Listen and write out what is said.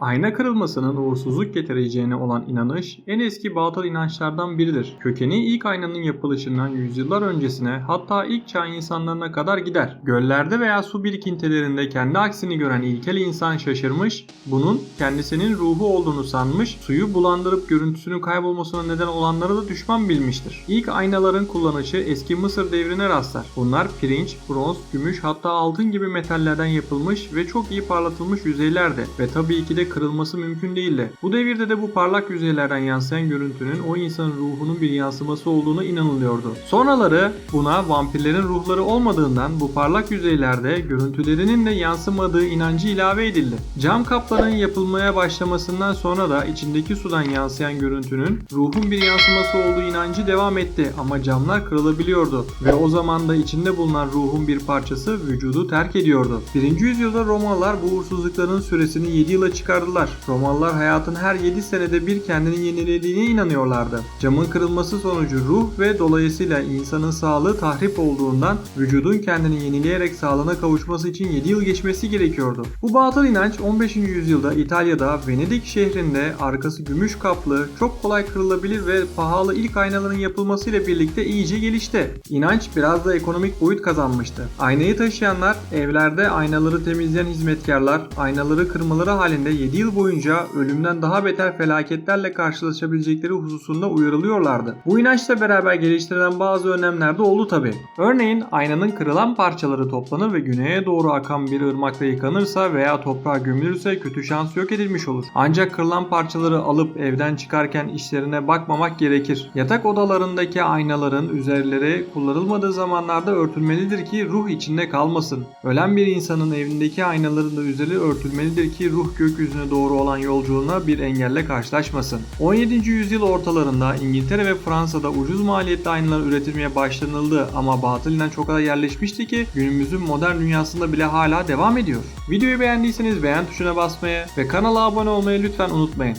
Ayna kırılmasının uğursuzluk getireceğine olan inanış en eski batıl inançlardan biridir. Kökeni ilk aynanın yapılışından yüzyıllar öncesine hatta ilk çağ insanlarına kadar gider. Göllerde veya su birikintilerinde kendi aksini gören ilkel insan şaşırmış, bunun kendisinin ruhu olduğunu sanmış, suyu bulandırıp görüntüsünün kaybolmasına neden olanları da düşman bilmiştir. İlk aynaların kullanışı eski Mısır devrine rastlar. Bunlar pirinç, bronz, gümüş hatta altın gibi metallerden yapılmış ve çok iyi parlatılmış yüzeylerdi ve tabii ki de kırılması mümkün değildi. Bu devirde de bu parlak yüzeylerden yansıyan görüntünün o insanın ruhunun bir yansıması olduğunu inanılıyordu. Sonraları buna vampirlerin ruhları olmadığından bu parlak yüzeylerde görüntülerinin de yansımadığı inancı ilave edildi. Cam kapların yapılmaya başlamasından sonra da içindeki sudan yansıyan görüntünün ruhun bir yansıması olduğu inancı devam etti ama camlar kırılabiliyordu ve o zaman da içinde bulunan ruhun bir parçası vücudu terk ediyordu. 1. yüzyılda Romalılar bu uğursuzlukların süresini 7 yıla çıkardılar. Romalılar hayatın her 7 senede bir kendini yenilediğine inanıyorlardı. Camın kırılması sonucu ruh ve dolayısıyla insanın sağlığı tahrip olduğundan vücudun kendini yenileyerek sağlığına kavuşması için 7 yıl geçmesi gerekiyordu. Bu batıl inanç 15. yüzyılda İtalya'da Venedik şehrinde arkası gümüş kaplı, çok kolay kırılabilir ve pahalı ilk aynaların yapılmasıyla birlikte iyice gelişti. İnanç biraz da ekonomik boyut kazanmıştı. Aynayı taşıyanlar evlerde aynaları temizleyen hizmetkarlar aynaları kırmaları halinde 7 yıl boyunca ölümden daha beter felaketlerle karşılaşabilecekleri hususunda uyarılıyorlardı. Bu inançla beraber geliştirilen bazı önlemler de oldu tabi. Örneğin aynanın kırılan parçaları toplanır ve güneye doğru akan bir ırmakta yıkanırsa veya toprağa gömülürse kötü şans yok edilmiş olur. Ancak kırılan parçaları alıp evden çıkarken işlerine bakmamak gerekir. Yatak odalarındaki aynaların üzerleri kullanılmadığı zamanlarda örtülmelidir ki ruh içinde kalmasın. Ölen bir insanın evindeki aynaların da üzeri örtülmelidir ki ruh gökyüzüne doğru olan yolculuğuna bir engelle karşılaşmasın. 17. yüzyıl ortalarında İngiltere ve Fransa'da ucuz maliyetli aynalar üretilmeye başlanıldı ama batıl inanç çok kadar yerleşmişti ki günümüzün modern dünyasında bile hala devam ediyor. Videoyu beğendiyseniz beğen tuşuna basmayı ve kanala abone olmayı lütfen unutmayın.